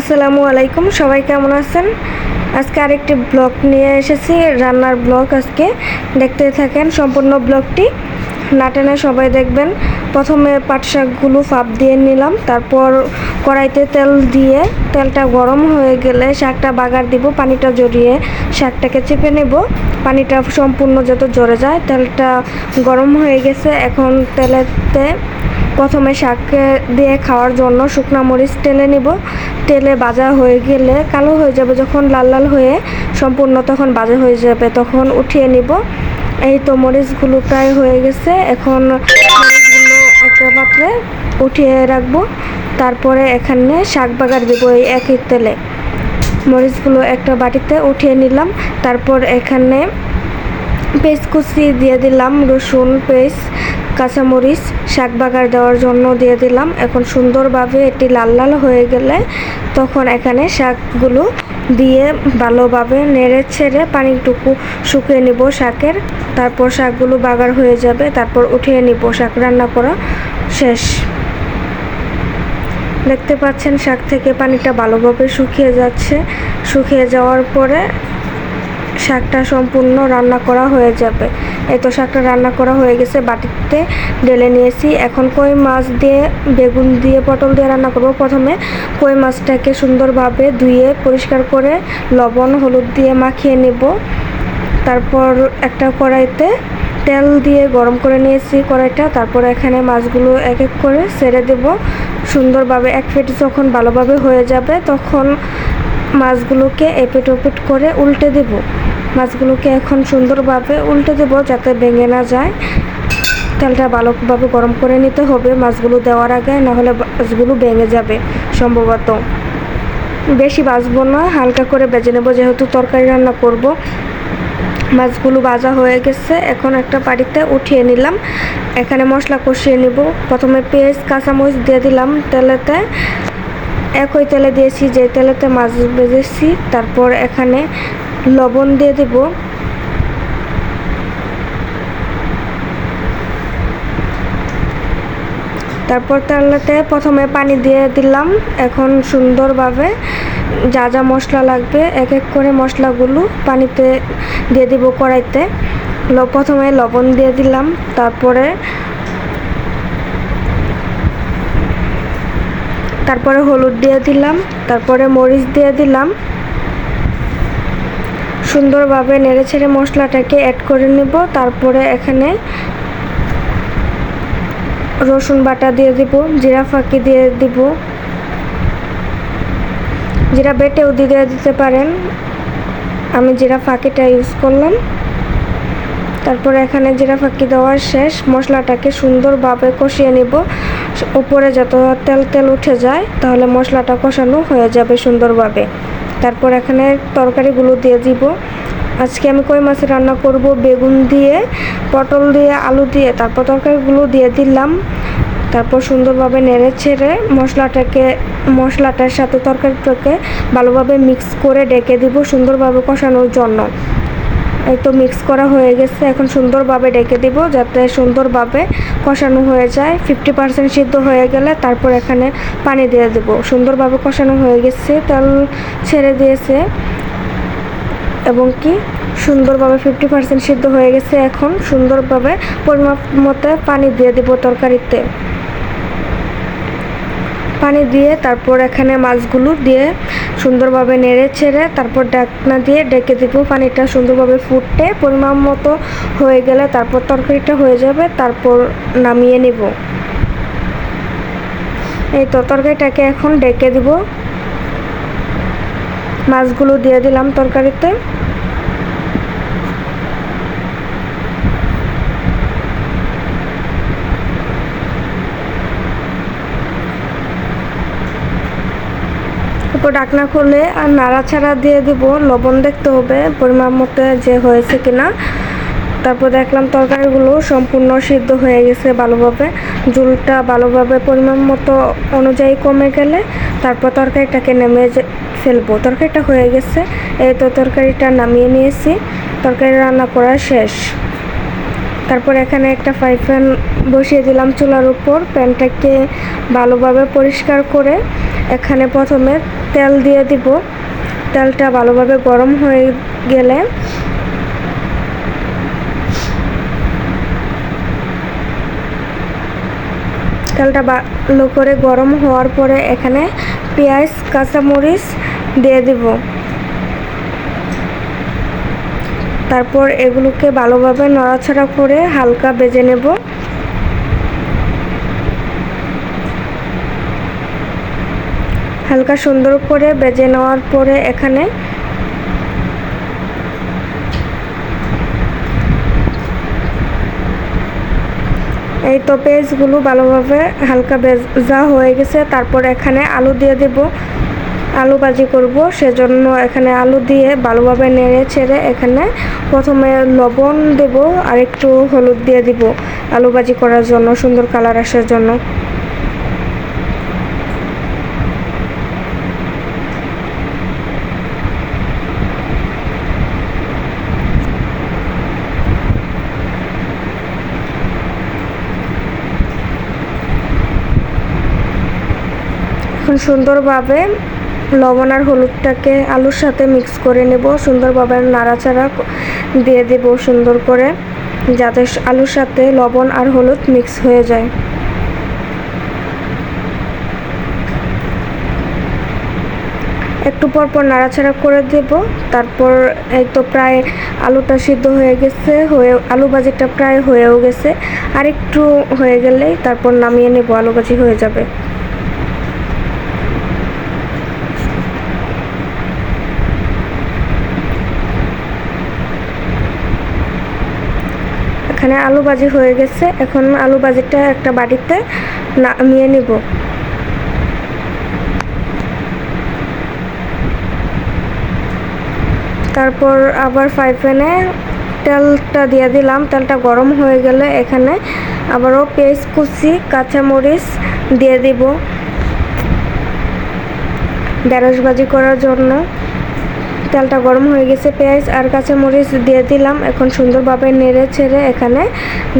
আসসালামু আলাইকুম, সবাই কেমন আছেন? আজকে আরেকটি ব্লগ নিয়ে এসেছি, রান্নার ব্লগ আজকে। দেখতে থাকেন সম্পূর্ণ ব্লগটি। না টেনে সবাই দেখবেন। প্রথমে পাট শাকগুলো ফাপ দিয়ে নিলাম, তারপর কড়াইতে তেল দিয়ে, তেলটা গরম হয়ে গেলে শাকটা বাগার দিব, পানিটা জড়িয়ে শাকটাকে চেপে নেব। পানিটা সম্পূর্ণ যত জড়ে যায়, তেলটা গরম হয়ে গেছে। এখন তেলেতে প্রথমে শাককে দিয়ে খাওয়ার জন্য শুকনো মরিচ তেলে নিব। তেলে বাজা হয়ে গেলে কালো হয়ে যাবে। যখন লাল লাল হয়ে সম্পূর্ণ তখন বাজা হয়ে যাবে, তখন উঠিয়ে নিব। এই তো মরিচগুলো প্রায় হয়ে গেছে। এখন একটা পাত্রে উঠিয়ে রাখব। তারপরে এখানে শাক বাগার দেবো এই একই তেলে। মরিচগুলো একটা বাটিতে উঠিয়ে নিলাম। তারপর এখানে পেস্ট কুচি দিয়ে দিলাম, রসুন পেস্ট কাঁচামরিচ, শাক বাগার দেওয়ার জন্য দিয়ে দিলাম। এখন সুন্দরভাবে এটি লাল লাল হয়ে গেলে তখন এখানে শাকগুলো দিয়ে ভালোভাবে নেড়ে ছেড়ে পানিটুকু শুকিয়ে নিব শাকের। তারপর শাকগুলো বাগার হয়ে যাবে, তারপর উঠিয়ে নিব শাক রান্না করা শেষ। দেখতে পাচ্ছেন শাক থেকে পানিটা ভালোভাবে শুকিয়ে যাচ্ছে। শুকিয়ে যাওয়ার পরে শাকটা সম্পূর্ণ রান্না করা হয়ে যাবে। এই তো শাকটা রান্না করা হয়ে গেছে, বাটিতে ঢেলে নিয়েছি। এখন কই মাছ দিয়ে, বেগুন দিয়ে, পটল দিয়ে রান্না করব। প্রথমে কই মাছটাকে সুন্দরভাবে ধুয়ে, পরিষ্কার করে লবণ, হলুদ দিয়ে মাখিয়ে নেব। তারপর একটা কড়াইতে তেল দিয়ে গরম করে নিয়েছি কড়াইটা। তারপর এখানে মাছগুলো এক এক করে ছেড়ে দেব। সুন্দরভাবে এক ফেট যখন ভালোভাবে হয়ে যাবে, তখন মাছগুলোকে এপিট ওপিট করে উল্টে দেব। মাছগুলোকে এখন সুন্দরভাবে উল্টে দেব যাতে ভেঙে না যায়। তেলটা ভালোভাবে গরম করে নিতে হবে মাছগুলো দেওয়ার আগে, নাহলে মাছগুলো ভেঙে যাবে সম্ভবত। বেশি বাজবো না, হালকা করে বেজে নেব যেহেতু তরকারি রান্না করব। মাছগুলো ভাজা হয়ে গেছে, এখন একটা বাড়িতে উঠিয়ে নিলাম। এখানে মশলা কষিয়ে নিব। প্রথমে পেঁয়াজ, কাঁচামরিচ দিয়ে দিলাম তেলেতে। একই তেলে দিয়েছি যে তেলেতে মাছ ভেজেছি। তারপর এখানে লবণ দিয়ে দেব। তারপর তেলেতে প্রথমে পানি দিয়ে দিলাম। এখন সুন্দরভাবে যা যা মশলা লাগবে, এক এক করে মশলাগুলো পানিতে দিয়ে দিব কড়াইতে। প্রথমে লবণ দিয়ে দিলাম, তারপরে তারপরে হলুদ দিয়ে দিলাম, তারপরে মরিচ দিয়ে দিলাম। সুন্দরভাবে নেড়ে ছেড়ে মশলাটাকে অ্যাড করে নেব। তারপরে এখানে রসুন বাটা দিয়ে দিব, জিরা ফাঁকি দিয়ে দিব। জিরা বেটেও দিয়ে দিতে পারেন। আমি জিরা ফাঁকিটা ইউজ করলাম। তারপরে এখানে জিরা ফাঁকি দেওয়ার শেষ। মশলাটাকে সুন্দরভাবে কষিয়ে নিব। উপরে যত তেল তেল উঠে যায়, তাহলে মশলাটা কষানো হয়ে যাবে সুন্দরভাবে। তারপর এখানে তরকারিগুলো দিয়ে দিব। আজকে আমি কই মাছের রান্না করব? বেগুন দিয়ে, পটল দিয়ে, আলু দিয়ে, তারপর তরকারিগুলো দিয়ে দিলাম। তারপর সুন্দরভাবে নেড়ে ছেড়ে মশলাটাকে, মশলাটার সাথে তরকারিটাকে ভালোভাবে মিক্স করে ডেকে দিব সুন্দরভাবে কষানোর জন্য। এই তো মিক্স করা হয়ে গেছে। এখন সুন্দরভাবে ডেকে দিব যাতে সুন্দরভাবে কষানো হয়ে যায়। ফিফটি পার্সেন্ট সিদ্ধ হয়ে গেলে তারপর এখানে পানি দিয়ে দেবো। সুন্দরভাবে কষানো হয়ে গেছে, তেল ছেড়ে দিয়েছে এবং কি সুন্দরভাবে ফিফটি পার্সেন্ট সিদ্ধ হয়ে গেছে। এখন সুন্দরভাবে পরিমাপ মতো পানি দিয়ে দেবো তরকারিতে। পানি দিয়ে তারপর এখানে মাছগুলো দিয়ে সুন্দরভাবে নেড়ে ছেড়ে তারপর ডাকনা দিয়ে ডেকে দিব। পানিটা সুন্দরভাবে ফুটে পরিমাণ মতো হয়ে গেলে তারপর তরকারিটা হয়ে যাবে, তারপর নামিয়ে নেব। এই তো তরকারিটাকে এখন ডেকে দিব। মাছগুলো দিয়ে দিলাম তরকারিতে। তারপর ডাকনা খুলে আর নাড়াচাড়া দিয়ে দিব, লবণ দেখতে হবে, পরিমাণ মতো যে হয়েছে কিনা। তারপর দেখলাম তরকারিগুলো সম্পূর্ণ সিদ্ধ হয়ে গেছে ভালোভাবে। ঝুলটা ভালোভাবে পরিমাণ মতো অনুযায়ী কমে গেলে তারপর তরকারিটাকে নেমে ফেলব। তরকারিটা হয়ে গেছে, এই তো তরকারিটা নামিয়ে নিয়েছি। তরকারি রান্না করা শেষ। তারপর এখানে একটা ফ্রাই প্যান বসিয়ে দিলাম চুলার উপর। প্যানটাকে ভালোভাবে পরিষ্কার করে এখানে প্রথমে তেল দিয়ে দিব। তেলটা ভালোভাবে গরম হয়ে গেলে তেলটা ভালো করে গরম হওয়ার পরে এখানে পেঁয়াজ, কাঁচামরিচ দিয়ে দিব। তারপর এগুলোকে ভালোভাবে নড়াছড়া করে হালকা বেজে নেব। হালকা সুন্দর করে বেজে নেওয়ার পরে এখানে এই তো পেঁয়াজগুলো ভালোভাবে হালকা ভেজা হয়ে গেছে। তারপর এখানে আলু দিয়ে দেব। আলু ভাজি করব। সেজন্য এখানে আলু দিয়ে ভালোভাবে নেড়ে ছেড়ে এখানে প্রথমে লবণ দেব আর একটু হলুদ দিয়ে দিব আলু ভাজি করার জন্য, সুন্দর কালার আসার জন্য। সুন্দরভাবে লবণ আর হলুদটাকে আলুর সাথে মিক্স করে নেব। সুন্দরভাবে নাড়াচাড়া দিয়ে দেব সুন্দর করে, যাতে আলুর সাথে লবণ আর হলুদ মিক্স হয়ে যায়। একটু পর পর নাড়াচাড়া করে দেব। তারপর এই তো প্রায় আলুটা সিদ্ধ হয়ে গেছে, হয়ে, আলু ভাজিটা প্রায় হয়েও গেছে। আর একটু হয়ে গেলেই তারপর নামিয়ে নেব, আলু ভাজি হয়ে যাবে। এখানে আলু ভাজি হয়ে গেছে। এখন আলু ভাজিটা একটা বাটিতে নামিয়ে নিব। তারপর আবার ফ্রাই প্যানে তেলটা দিয়ে দিলাম। তেলটা গরম হয়ে গেলে এখানে আবারও পেঁয়াজ কুচি, কাঁচামরিচ দিয়ে দিব। ঢেঁড়স ভাজি করার জন্য। তেলটা গরম হয়ে গেছে, পেঁয়াজ আর কাঁচামরিচ দিয়ে দিলাম। এখন সুন্দরভাবে নেড়ে ছেড়ে এখানে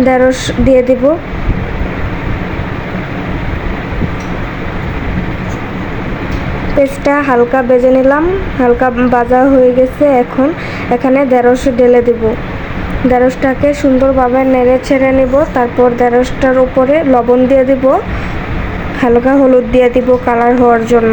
ঢেঁড়স দিয়ে দিব। পেস্টটা হালকা বেজে নিলাম, হালকা বাজা হয়ে গেছে এখন। এখানে ঢেঁড়স ঢেলে দিব। ঢেঁড়সটাকে সুন্দরভাবে নেড়ে ছেড়ে নিব, তারপর ঢেঁড়সটার উপরে লবণ দিয়ে দিব। হালকা হলুদ দিয়ে দিব কালার হওয়ার জন্য।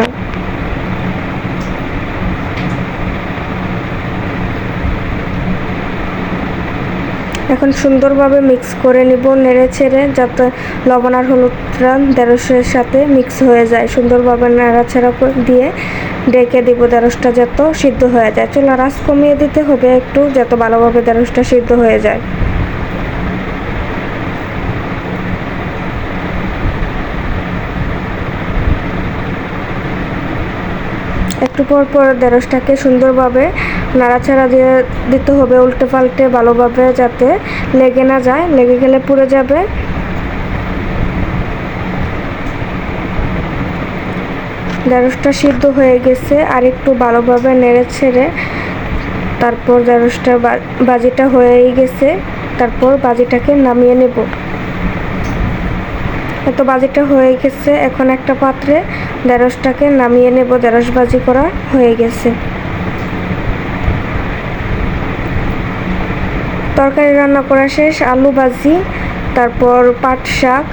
এখন সুন্দরভাবে মিক্স করে নিব, নেড়ে ছেড়ে, যাতে লবণ আর হলুদটা ঢেঁড়সের সাথে মিক্স হয়ে যায়। সুন্দরভাবে নাড়াছাড়া দিয়ে ডেকে দিব ঢেঁড়সটা যত সিদ্ধ হয়ে যায়। চুলা রাস কমিয়ে দিতে হবে একটু, যত ভালোভাবে ঢেঁড়সটা সিদ্ধ হয়ে যায়। একটু পর পর ঢেঁড়সটাকে সুন্দরভাবে নাড়াচাড়া দিয়ে দিতে হবে উল্টে পাল্টে ভালোভাবে যাতে লেগে না যায়। লেগে গেলে পুড়ে যাবে। ঢেঁড়সটা সিদ্ধ হয়ে গেছে আর একটু ভালোভাবে নেড়ে ছেড়ে তারপর ঢেঁড়সটা বাজিটা হয়েই গেছে। তারপর বাজিটাকে নামিয়ে নেব। এত বাজিটা হয়ে গেছে, এখন একটা পাত্রে ঢেঁড়সটাকে নামিয়ে নেব। ঢেঁড়স বাজি করা হয়ে গেছে। তরকারি রান্না করা শেষ আলু ভাজি তারপর পাট শাক।